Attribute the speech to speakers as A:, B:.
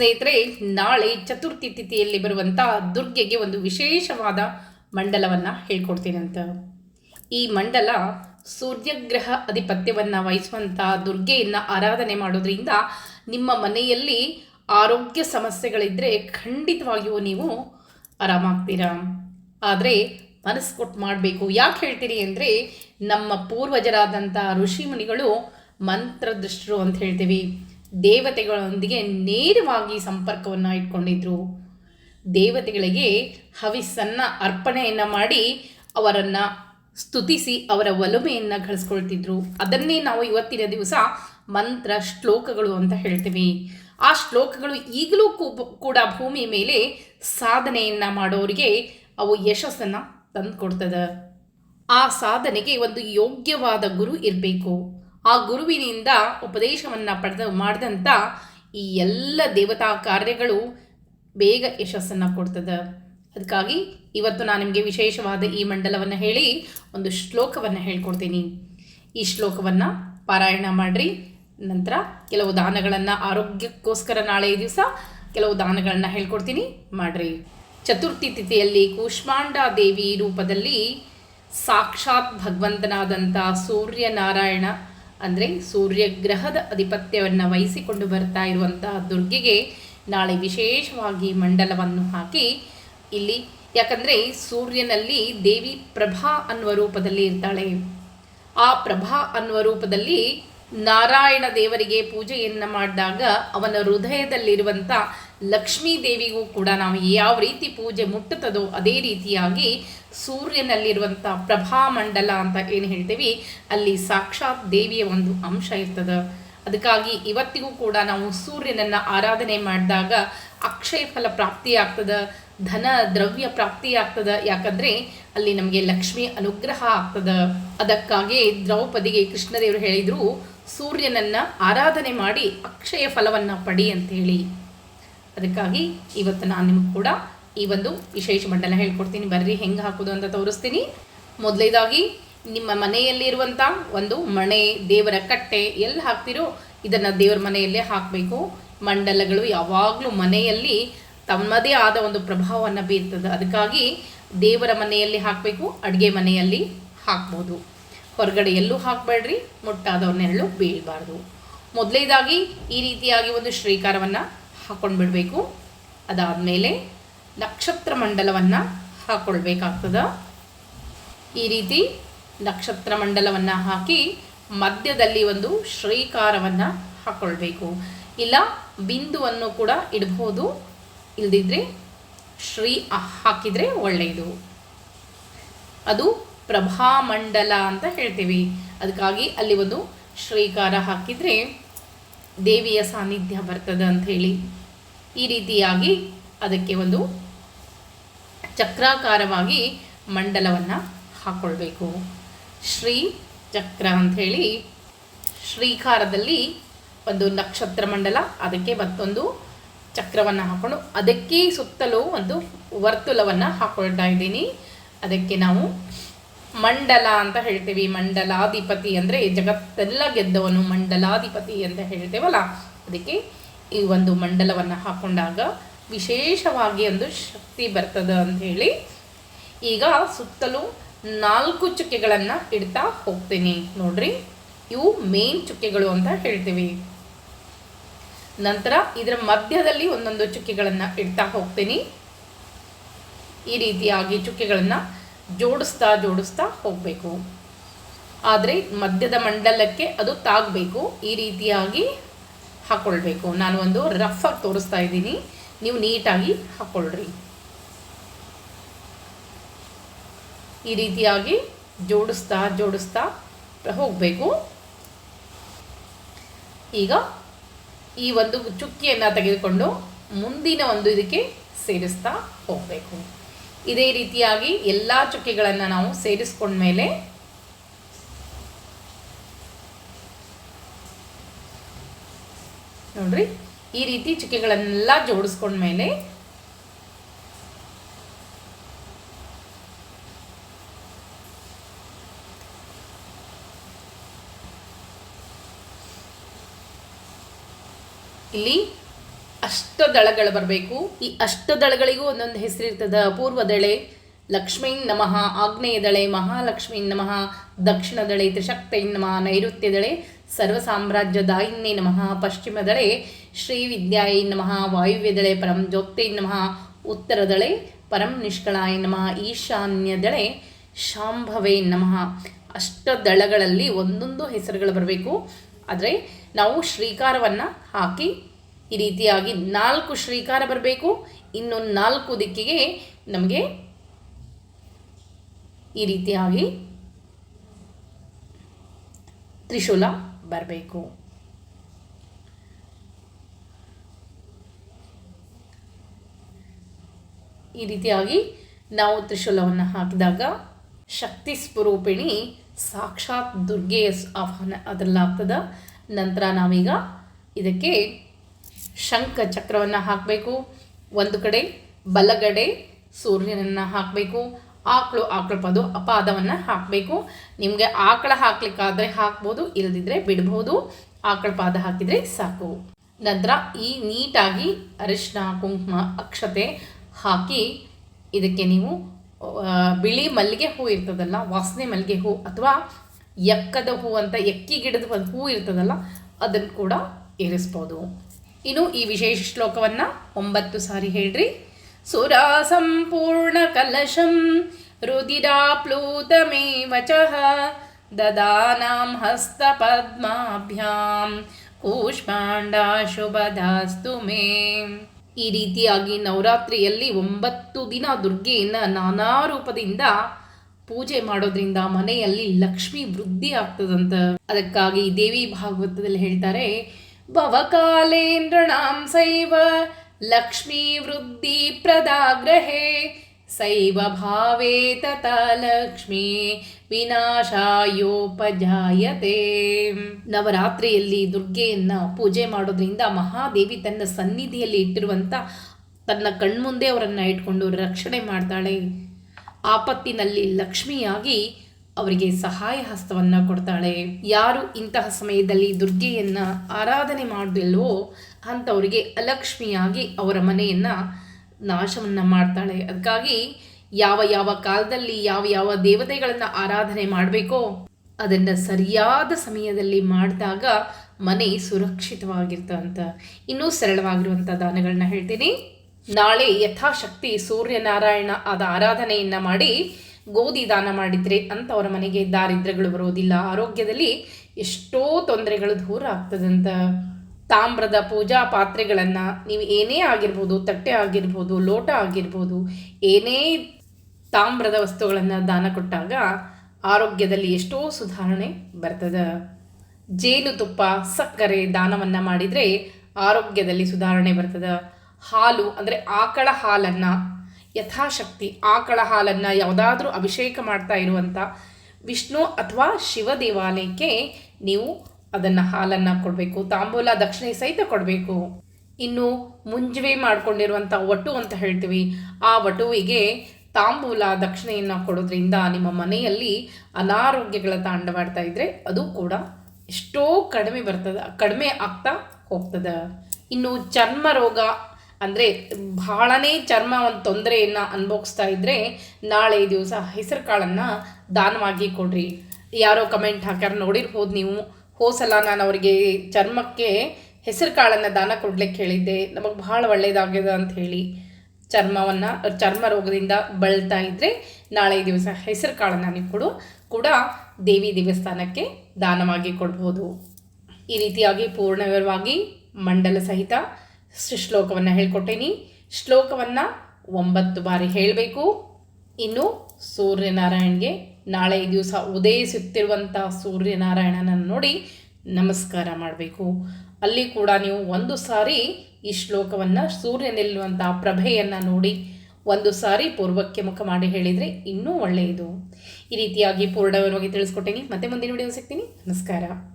A: ಸ್ನೇಹಿತರೆ, ನಾಳೆ ಚತುರ್ಥಿ ತಿಥಿಯಲ್ಲಿ ಬರುವಂಥ ದುರ್ಗೆಗೆ ಒಂದು ವಿಶೇಷವಾದ ಮಂಡಲವನ್ನು ಅಂತ ಈ ಮಂಡಲ ಸೂರ್ಯಗ್ರಹ ಅಧಿಪತ್ಯವನ್ನು ವಹಿಸುವಂಥ ದುರ್ಗೆಯನ್ನು ಆರಾಧನೆ ಮಾಡೋದ್ರಿಂದ ನಿಮ್ಮ ಮನೆಯಲ್ಲಿ ಆರೋಗ್ಯ ಸಮಸ್ಯೆಗಳಿದ್ದರೆ ಖಂಡಿತವಾಗಿಯೂ ನೀವು ಆರಾಮಾಗ್ತೀರಾ? ಆದರೆ ಮನಸ್ಸು ಕೊಟ್ಟು ಮಾಡಬೇಕು. ಯಾಕೆ ಹೇಳ್ತೀರಿ ಅಂದರೆ, ನಮ್ಮ ಪೂರ್ವಜರಾದಂಥ ಋಷಿಮುನಿಗಳು ಮಂತ್ರದೃಷ್ಟರು ಅಂತ ಹೇಳ್ತೀವಿ. ದೇವತೆಗಳೊಂದಿಗೆ ನೇರವಾಗಿ ಸಂಪರ್ಕವನ್ನು ಇಟ್ಕೊಂಡಿದ್ರು. ದೇವತೆಗಳಿಗೆ ಹವಿಸ್ಸನ್ನು ಅರ್ಪಣೆಯನ್ನು ಮಾಡಿ ಅವರನ್ನು ಸ್ತುತಿಸಿ ಅವರ ಒಲುಮೆಯನ್ನು ಗಳಿಸ್ಕೊಳ್ತಿದ್ರು. ಅದನ್ನೇ ನಾವು ಇವತ್ತಿನ ದಿವಸ ಮಂತ್ರ ಶ್ಲೋಕಗಳು ಅಂತ ಹೇಳ್ತೀವಿ. ಆ ಶ್ಲೋಕಗಳು ಈಗಲೂ ಕೂಡ ಭೂಮಿ ಮೇಲೆ ಸಾಧನೆಯನ್ನು ಮಾಡೋರಿಗೆ ಅವು ಯಶಸ್ಸನ್ನು ತಂದುಕೊಡ್ತದೆ. ಆ ಸಾಧನೆಗೆ ಒಂದು ಯೋಗ್ಯವಾದ ಗುರು ಇರಬೇಕು. ಆ ಗುರುವಿನಿಂದ ಉಪದೇಶವನ್ನು ಪಡೆದ ಮಾಡಿದಂಥ ಈ ಎಲ್ಲ ದೇವತಾ ಕಾರ್ಯಗಳು ಬೇಗ ಯಶಸ್ಸನ್ನು ಕೊಡ್ತದೆ. ಅದಕ್ಕಾಗಿ ಇವತ್ತು ನಾನು ನಿಮಗೆ ವಿಶೇಷವಾದ ಈ ಮಂಡಲವನ್ನು ಹೇಳಿ ಒಂದು ಶ್ಲೋಕವನ್ನು ಹೇಳ್ಕೊಡ್ತೀನಿ. ಈ ಶ್ಲೋಕವನ್ನು ಪಾರಾಯಣ ಮಾಡಿರಿ. ನಂತರ ಕೆಲವು ದಾನಗಳನ್ನು ಆರೋಗ್ಯಕ್ಕೋಸ್ಕರ ನಾಳೆ ದಿವಸ ಕೆಲವು ದಾನಗಳನ್ನು ಹೇಳ್ಕೊಡ್ತೀನಿ. ಮಾಡಿರಿ. ಚತುರ್ಥಿ ತಿಥಿಯಲ್ಲಿ ಕೂಷ್ಮಾಂಡ ದೇವಿ ರೂಪದಲ್ಲಿ ಸಾಕ್ಷಾತ್ ಭಗವಂತನಾದಂಥ ಸೂರ್ಯನಾರಾಯಣ ಅಂದರೆ ಸೂರ್ಯಗ್ರಹದ ಅಧಿಪತ್ಯವನ್ನು ವಹಿಸಿಕೊಂಡು ಬರ್ತಾ ಇರುವಂತಹ ದುರ್ಗೆಗೆ ನಾಳೆ ವಿಶೇಷವಾಗಿ ಮಂಡಲವನ್ನು ಹಾಕಿ ಇಲ್ಲಿ ಯಾಕಂದರೆ ಸೂರ್ಯನಲ್ಲಿ ದೇವಿ ಪ್ರಭಾ ಅನ್ನುವ ರೂಪದಲ್ಲಿ ಇರ್ತಾಳೆ. ಆ ಪ್ರಭಾ ಅನ್ನುವ ರೂಪದಲ್ಲಿ ನಾರಾಯಣ ದೇವರಿಗೆ ಪೂಜೆಯನ್ನು ಮಾಡಿದಾಗ ಅವನ ಹೃದಯದಲ್ಲಿರುವಂಥ ಲಕ್ಷ್ಮೀ ದೇವಿಗೂ ಕೂಡ ನಾವು ಯಾವ ರೀತಿ ಪೂಜೆ ಮುಟ್ಟುತ್ತದೋ ಅದೇ ರೀತಿಯಾಗಿ ಸೂರ್ಯನಲ್ಲಿರುವಂಥ ಪ್ರಭಾಮಂಡಲ ಅಂತ ಏನು ಹೇಳ್ತೀವಿ, ಅಲ್ಲಿ ಸಾಕ್ಷಾತ್ ದೇವಿಯ ಒಂದು ಅಂಶ ಇರ್ತದೆ. ಅದಕ್ಕಾಗಿ ಇವತ್ತಿಗೂ ಕೂಡ ನಾವು ಸೂರ್ಯನನ್ನು ಆರಾಧನೆ ಮಾಡಿದಾಗ ಅಕ್ಷಯ ಫಲ ಪ್ರಾಪ್ತಿ ಆಗ್ತದೆ, ಧನ ದ್ರವ್ಯ ಪ್ರಾಪ್ತಿ ಯಾಕಂದರೆ ಅಲ್ಲಿ ನಮಗೆ ಲಕ್ಷ್ಮಿ ಅನುಗ್ರಹ ಆಗ್ತದೆ. ಅದಕ್ಕಾಗಿ ದ್ರೌಪದಿಗೆ ಕೃಷ್ಣದೇವರು ಹೇಳಿದರು, ಸೂರ್ಯನನ್ನು ಆರಾಧನೆ ಮಾಡಿ ಅಕ್ಷಯ ಫಲವನ್ನು ಪಡಿ ಅಂತ ಹೇಳಿ. ಅದಕ್ಕಾಗಿ ಇವತ್ತು ನಾನು ನಿಮಗೆ ಕೂಡ ಈ ಒಂದು ವಿಶೇಷ ಮಂಡಲ ಹೇಳ್ಕೊಡ್ತೀನಿ. ಬರ್ರಿ, ಹೆಂಗೆ ಹಾಕೋದು ಅಂತ ತೋರಿಸ್ತೀನಿ. ಮೊದಲೇದಾಗಿ ನಿಮ್ಮ ಮನೆಯಲ್ಲಿರುವಂಥ ಒಂದು ಮಣೆ, ದೇವರ ಕಟ್ಟೆ ಎಲ್ಲಿ ಹಾಕ್ತಿರೋ ಇದನ್ನು ದೇವರ ಮನೆಯಲ್ಲೇ ಹಾಕಬೇಕು. ಮಂಡಲಗಳು ಯಾವಾಗಲೂ ಮನೆಯಲ್ಲಿ ತಮ್ಮದೇ ಆದ ಒಂದು ಪ್ರಭಾವವನ್ನು ಬೀರ್ತದೆ. ಅದಕ್ಕಾಗಿ ದೇವರ ಮನೆಯಲ್ಲಿ ಹಾಕಬೇಕು, ಅಡುಗೆ ಮನೆಯಲ್ಲಿ ಹಾಕ್ಬೋದು. ಹೊರಗಡೆ ಎಲ್ಲೂ ಹಾಕಬೇಡ್ರಿ, ಮುಟ್ಟಾದವ್ರನ್ನೆರಳು ಬೀಳಬಾರ್ದು. ಮೊದಲೇದಾಗಿ ಈ ರೀತಿಯಾಗಿ ಒಂದು ಶ್ರೀಕಾರವನ್ನು ಹಾಕೊಂಡು ಬಿಡಬೇಕು ಅದಾದಮೇಲೆ ನಕ್ಷತ್ರ ಮಂಡಲವನ್ನು ಹಾಕ್ಕೊಳ್ಬೇಕಾಗ್ತದೆ ಈ ರೀತಿ ನಕ್ಷತ್ರ ಮಂಡಲವನ್ನು ಹಾಕಿ ಮಧ್ಯದಲ್ಲಿ ಒಂದು ಶ್ರೀಕಾರವನ್ನು ಹಾಕ್ಕೊಳ್ಬೇಕು ಇಲ್ಲ ಬಿಂದುವನ್ನು ಕೂಡ ಇಡಬಹುದು ಇಲ್ದಿದ್ರೆ ಶ್ರೀ ಹಾಕಿದರೆ ಒಳ್ಳೆಯದು ಅದು ಪ್ರಭಾಮಂಡಲ ಅಂತ ಹೇಳ್ತೀವಿ. ಅದಕ್ಕಾಗಿ ಅಲ್ಲಿ ಒಂದು ಶ್ರೀಕಾರ ಹಾಕಿದರೆ ದೇವಿಯ ಸಾನ್ನಿಧ್ಯ ಬರ್ತದೆ ಅಂತ ಹೇಳಿ. ಈ ರೀತಿಯಾಗಿ ಅದಕ್ಕೆ ಒಂದು ಚಕ್ರಾಕಾರವಾಗಿ ಮಂಡಲವನ್ನು ಹಾಕ್ಕೊಳ್ಬೇಕು ಶ್ರೀ ಚಕ್ರ ಅಂಥೇಳಿ ಶ್ರೀಕಾರದಲ್ಲಿ ಒಂದು ನಕ್ಷತ್ರ ಮಂಡಲ, ಅದಕ್ಕೆ ಮತ್ತೊಂದು ಚಕ್ರವನ್ನು ಹಾಕ್ಕೊಂಡು ಅದಕ್ಕೆ ಸುತ್ತಲೂ ಒಂದು ವರ್ತುಲವನ್ನು ಹಾಕ್ಕೊಳ್ತಾ ಇದ್ದೀನಿ. ಅದಕ್ಕೆ ನಾವು ಮಂಡಲ ಅಂತ ಹೇಳ್ತೀವಿ. ಮಂಡಲಾಧಿಪತಿ ಅಂದರೆ ಜಗತ್ತೆಲ್ಲ ಗೆದ್ದವನು, ಮಂಡಲಾಧಿಪತಿ ಅಂತ ಹೇಳ್ತೇವಲ್ಲ, ಅದಕ್ಕೆ ಈ ಒಂದು ಮಂಡಲವನ್ನು ಹಾಕೊಂಡಾಗ ವಿಶೇಷವಾಗಿ ಒಂದು ಶಕ್ತಿ ಬರ್ತದೆ ಅಂತ ಹೇಳಿ ಈಗ ಸುತ್ತಲೂ ನಾಲ್ಕು ಚುಕ್ಕೆಗಳನ್ನು ಇಡ್ತಾ ಹೋಗ್ತೀನಿ. ನೋಡ್ರಿ, ಇವು ಮೇನ್ ಚುಕ್ಕೆಗಳು ಅಂತ ಹೇಳ್ತೀವಿ. ನಂತರ ಇದರ ಮಧ್ಯದಲ್ಲಿ ಒಂದೊಂದು ಚುಕ್ಕೆಗಳನ್ನು ಇಡ್ತಾ ಹೋಗ್ತೀನಿ. ಈ ರೀತಿಯಾಗಿ ಚುಕ್ಕೆಗಳನ್ನು ಜೋಡಿಸ್ತಾ ಜೋಡಿಸ್ತಾ ಹೋಗಬೇಕು. ಆದರೆ ಮಧ್ಯದ ಮಂಡಲಕ್ಕೆ ಅದು ತಾಗಬೇಕು. ಈ ರೀತಿಯಾಗಿ ಹಾಕ್ಕೊಳ್ಬೇಕು ನಾನು ಒಂದು ರಫ್ ಆಗಿ ತೋರಿಸ್ತಾ ಇದ್ದೀನಿ. ನೀವು ನೀಟಾಗಿ ಹಾಕ್ಕೊಳ್ರಿ ಈ ರೀತಿಯಾಗಿ ಜೋಡಿಸ್ತಾ ಜೋಡಿಸ್ತಾ ಹೋಗಬೇಕು. ಈಗ ಈ ಒಂದು ಚುಕ್ಕಿಯನ್ನು ತೆಗೆದುಕೊಂಡು ಮುಂದಿನ ಒಂದು ಇದಕ್ಕೆ ಸೇರಿಸ್ತಾ ಹೋಗಬೇಕು. ಇದೇ ರೀತಿಯಾಗಿ ಎಲ್ಲ ಚುಕ್ಕಿಗಳನ್ನು ನಾವು ಸೇರಿಸ್ಕೊಂಡ್ಮೇಲೆ ನೋಡ್ರಿ. ಈ ರೀತಿ ಚುಕ್ಕೆಗಳನ್ನೆಲ್ಲ ಜೋಡಿಸ್ಕೊಂಡ್ಮೇಲೆ ಇಲ್ಲಿ ಅಷ್ಟ ದಳಗಳು ಬರಬೇಕು. ಈ ಅಷ್ಟ ದಳಗಳಿಗೂ ಒಂದೊಂದು ಹೆಸರಿರ್ತದ ಪೂರ್ವದಳೆ. ಲಕ್ಷ್ಮೀ ನಮಃ, ಆಗ್ನೇಯದಳೆ, ಮಹಾಲಕ್ಷ್ಮೀ ನಮಃ, ದಕ್ಷಿಣದಳೆ, ತ್ರಿಶಕ್ತೈ ನಮಃ, ನೈಋತ್ಯದಳೆ, ಸರ್ವಸಾಮ್ರಾಜ್ಯದಾಯಿನ್ಯೈ ನಮಃ, ಪಶ್ಚಿಮದಳೆ ಶ್ರೀ ವಿದ್ಯಾಯ ನಮಃ, ವಾಯುವ್ಯದಳೆ, ಪರಂ ಜ್ಯೋಕ್ತೈ ನಮಃ, ಉತ್ತರದಳೆ, ಪರಂ ನಿಷ್ಕಳಾಯ ನಮಃ, ಈಶಾನ್ಯದಳೆ, ಶಾಂಭವೇ ನಮಃ. ಅಷ್ಟದಳಗಳಲ್ಲಿ ಒಂದೊಂದು ಹೆಸರುಗಳು ಬರಬೇಕು. ಆದರೆ ನಾವು ಶ್ರೀಕಾರವನ್ನು ಹಾಕಿ ಈ ರೀತಿಯಾಗಿ ನಾಲ್ಕು ಶ್ರೀಕಾರ ಬರಬೇಕು. ಇನ್ನು ನಾಲ್ಕು ದಿಕ್ಕಿಗೆ ನಮಗೆ ಈ ರೀತಿಯಾಗಿ ತ್ರಿಶೂಲ ಬರಬೇಕು. ಈ ರೀತಿಯಾಗಿ ನಾವು ತ್ರಿಶೂಲವನ್ನು ಹಾಕಿದಾಗ ಶಕ್ತಿ ಸ್ವರೂಪಿಣಿ ಸಾಕ್ಷಾತ್ ದುರ್ಗೆಯ ಆಹ್ವಾನ ಅದರಲ್ಲಾಗ್ತದ ನಂತರ ನಾವೀಗ ಇದಕ್ಕೆ ಶಂಖ ಚಕ್ರವನ್ನು ಹಾಕಬೇಕು. ಒಂದು ಕಡೆ ಬಲಗಡೆ ಸೂರ್ಯನನ್ನು ಹಾಕಬೇಕು. ಆಕಳು ಆಕಳ ಪದ ಪಾದವನ್ನು ಹಾಕಬೇಕು. ನಿಮಗೆ ಆಕಳ ಹಾಕ್ಲಿಕ್ಕಾದರೆ ಹಾಕ್ಬೋದು ಇಲ್ಲದಿದ್ದರೆ ಬಿಡ್ಬೋದು. ಆಕಳ ಪಾದ ಹಾಕಿದರೆ ಸಾಕು. ನಂತರ ಈ ನೀಟಾಗಿ ಅರಿಶಿನ ಕುಂಕುಮ, ಅಕ್ಷತೆ ಹಾಕಿ ಇದಕ್ಕೆ ನೀವು ಬಿಳಿ ಮಲ್ಲಿಗೆ ಹೂ ಇರ್ತದಲ್ಲ, ವಾಸನೆ ಮಲ್ಲಿಗೆ ಹೂ ಅಥವಾ ಎಕ್ಕದ ಹೂ ಅಂತ ಎಕ್ಕಿ ಗಿಡದ ಹೂ ಇರ್ತದಲ್ಲ, ಅದನ್ನು ಕೂಡ ಇರಿಸ್ಬೋದು. ಇನ್ನು ಈ ವಿಶೇಷ ಶ್ಲೋಕವನ್ನು ಒಂಬತ್ತು ಸಾರಿ ಹೇಳ್ರಿ. ಸುರ ಸಂಪೂರ್ಣ ಕಲಶಂ ददानां ಹಸ್ತಪದ್ಮಾಭ್ಯಾಂ ಕೂಷ್ಮಾಂಡ ಶುಭದಾಸ್ತು ಮೇ ಈ ರೀತಿಯಾಗಿ ನವರಾತ್ರಿಯಲ್ಲಿ ಒಂಬತ್ತು ದಿನ ದುರ್ಗೆಯನ್ನು ನಾನಾ ರೂಪದಿಂದ ಪೂಜೆ ಮಾಡೋದ್ರಿಂದ ಮನೆಯಲ್ಲಿ ಲಕ್ಷ್ಮಿ ವೃದ್ಧಿ ಆಗ್ತದಂತ. ಅದಕ್ಕಾಗಿ ದೇವಿ ಭಾಗವತದಲ್ಲಿ ಹೇಳ್ತಾರೆ ಭವಕಾಲೇಂದ್ರಣಾಂ ಸೈವ ಲಕ್ಷ್ಮೀ ವೃದ್ಧಿ ಪ್ರದಾಗ್ರಹೆ ಸೈವ ಭಾವೇ ತತ ಲಕ್ಷ್ಮೀ ವಿನಾಶಾಯೋಪಜಾಯತೆ. ನವರಾತ್ರಿಯಲ್ಲಿ ದುರ್ಗೆಯನ್ನ ಪೂಜೆ ಮಾಡೋದ್ರಿಂದ ಮಹಾದೇವಿ ತನ್ನ ಸನ್ನಿಧಿಯಲ್ಲಿ ಇಟ್ಟಿರುವಂಥ ತನ್ನ ಕಣ್ಮುಂದೆ ಅವರನ್ನು ಇಟ್ಕೊಂಡು ರಕ್ಷಣೆ ಮಾಡ್ತಾಳೆ. ಆಪತ್ತಿನಲ್ಲಿ ಲಕ್ಷ್ಮಿಯಾಗಿ ಅವರಿಗೆ ಸಹಾಯ ಹಸ್ತವನ್ನು ಕೊಡ್ತಾಳೆ. ಯಾರು ಇಂತಹ ಸಮಯದಲ್ಲಿ ದುರ್ಗೆಯನ್ನು ಆರಾಧನೆ ಮಾಡೋದಿಲ್ವೋ ಅಂಥವರಿಗೆ ಅಲಕ್ಷ್ಮಿಯಾಗಿ ಅವರ ಮನೆಯನ್ನು ನಾಶವನ್ನು ಮಾಡ್ತಾಳೆ. ಅದಕ್ಕಾಗಿ ಯಾವ ಯಾವ ಕಾಲದಲ್ಲಿ ಯಾವ ಯಾವ ದೇವತೆಗಳನ್ನು ಆರಾಧನೆ ಮಾಡಬೇಕೋ ಅದನ್ನು ಸರಿಯಾದ ಸಮಯದಲ್ಲಿ ಮಾಡಿದಾಗ ಮನೆ ಸುರಕ್ಷಿತವಾಗಿರ್ತಂತ. ಇನ್ನೂ ಸರಳವಾಗಿರುವಂಥ ದಾನಗಳನ್ನ ಹೇಳ್ತೀನಿ. ನಾಳೆ ಯಥಾಶಕ್ತಿ ಸೂರ್ಯನಾರಾಯಣ ಆದ ಆರಾಧನೆಯನ್ನು ಮಾಡಿ ಗೋಧಿ ದಾನ ಮಾಡಿದರೆ ಅಂಥವರ ಮನೆಗೆ ದಾರಿದ್ರ್ಯಗಳು ಬರೋದಿಲ್ಲ. ಆರೋಗ್ಯದಲ್ಲಿ ಎಷ್ಟೋ ತೊಂದರೆಗಳು ದೂರ ಆಗ್ತದಂತ. ತಾಮ್ರದ ಪೂಜಾ ಪಾತ್ರೆಗಳನ್ನು ನೀವು ಏನೇ ಆಗಿರ್ಬೋದು, ತಟ್ಟೆ ಆಗಿರ್ಬೋದು, ಲೋಟ ಆಗಿರ್ಬೋದು, ಏನೇ ತಾಮ್ರದ ವಸ್ತುಗಳನ್ನು ದಾನ ಕೊಟ್ಟಾಗ ಆರೋಗ್ಯದಲ್ಲಿ ಎಷ್ಟೋ ಸುಧಾರಣೆ ಬರ್ತದೆ. ಜೇನುತುಪ್ಪ ಸಕ್ಕರೆ ದಾನವನ್ನು ಮಾಡಿದರೆ ಆರೋಗ್ಯದಲ್ಲಿ ಸುಧಾರಣೆ ಬರ್ತದೆ. ಹಾಲು ಅಂದರೆ ಆಕಳ ಹಾಲನ್ನು, ಯಥಾಶಕ್ತಿ ಆಕಳ ಹಾಲನ್ನು ಯಾವುದಾದ್ರೂ ಅಭಿಷೇಕ ಮಾಡ್ತಾ ಇರುವಂಥ ವಿಷ್ಣು ಅಥವಾ ಶಿವ ದೇವಾಲಯಕ್ಕೆ ನೀವು ಅದನ್ನು ಹಾಲನ್ನು ಕೊಡಬೇಕು, ತಾಂಬೂಲ ದಕ್ಷಿಣೆ ಸಹಿತ ಕೊಡಬೇಕು. ಇನ್ನು ಮುಂಜುವೆ ಮಾಡ್ಕೊಂಡಿರುವಂಥ ವಟು ಅಂತ ಹೇಳ್ತೀವಿ. ಆ ವಟುವಿಗೆ ತಾಂಬೂಲ ದಕ್ಷಿಣೆಯನ್ನು ಕೊಡೋದ್ರಿಂದ ನಿಮ್ಮ ಮನೆಯಲ್ಲಿ ಅನಾರೋಗ್ಯಗಳ ತಾಂಡವಾಡ್ತಾ ಇದ್ದರೆ ಅದು ಕೂಡ ಎಷ್ಟೋ ಕಡಿಮೆ ಬರ್ತದೆ, ಕಡಿಮೆ ಆಗ್ತಾ ಹೋಗ್ತದೆ. ಇನ್ನು ಚರ್ಮ ರೋಗ ಅಂದರೆ ಬಹಳನೇ ಚರ್ಮ ಒಂದು ತೊಂದರೆಯನ್ನು ಅನುಭವಿಸ್ತಾ ಇದ್ದರೆ ನಾಳೆ ದಿವಸ ಹೆಸರು ಕಾಳನ್ನು ದಾನವಾಗಿ ಕೊಡ್ರಿ. ಯಾರೋ ಕಮೆಂಟ್ ಹಾಕ್ಯಾರ ನೋಡಿರ್ಬೋದು ನೀವು. ಹೋಸಲ ನಾನು ಅವರಿಗೆ ಚರ್ಮಕ್ಕೆ ಹೆಸರು ಕಾಳನ್ನು ದಾನ ಕೊಡ್ಲಿಕ್ಕೆ ಹೇಳಿದ್ದೆ ನಮಗೆ ಬಹಳ ಒಳ್ಳೆಯದಾಗ್ಯದ ಅಂತ ಹೇಳಿ ಚರ್ಮವನ್ನು, ಚರ್ಮ ರೋಗದಿಂದ ಬಳಲ್ತಾ ಇದ್ದರೆ ನಾಳೆ ದಿವಸ ಹೆಸರು ಕಾಳನ್ನು ನೀವು ಕೊಡು. ಕೂಡ ದೇವಿ ದೇವಸ್ಥಾನಕ್ಕೆ ದಾನವಾಗಿ ಕೊಡ್ಬೋದು. ಈ ರೀತಿಯಾಗಿ ಪೂರ್ಣವಾಗಿ ಮಂಡಲ ಸಹಿತ ಶ್ಲೋಕವನ್ನು ಹೇಳ್ಕೊಟ್ಟೇನಿ. ಶ್ಲೋಕವನ್ನು ಒಂಬತ್ತು ಬಾರಿ ಹೇಳಬೇಕು. ಇನ್ನು ಸೂರ್ಯನಾರಾಯಣಗೆ ನಾಳೆ ದಿವಸ ಉದಯಿಸುತ್ತಿರುವಂಥ ಸೂರ್ಯನಾರಾಯಣನನ್ನು ನೋಡಿ ನಮಸ್ಕಾರ ಮಾಡಬೇಕು. ಅಲ್ಲಿ ಕೂಡ ನೀವು ಒಂದು ಸಾರಿ ಈ ಶ್ಲೋಕವನ್ನು ಸೂರ್ಯ ನಿಲ್ಲುವಂಥ ಪ್ರಭೆಯನ್ನು ನೋಡಿ ಒಂದು ಸಾರಿ ಪೂರ್ವಕ್ಕೆ ಮುಖ ಮಾಡಿ ಹೇಳಿದರೆ ಇನ್ನೂ ಒಳ್ಳೆಯದು. ಈ ರೀತಿಯಾಗಿ ಪೂರ್ಣವಾಗಿ ತಿಳಿಸ್ಕೊಟ್ಟೇನಿ. ಮತ್ತೆ ಮುಂದಿನ ವಿಡಿಯೋ ಸಿಗ್ತೀನಿ. ನಮಸ್ಕಾರ.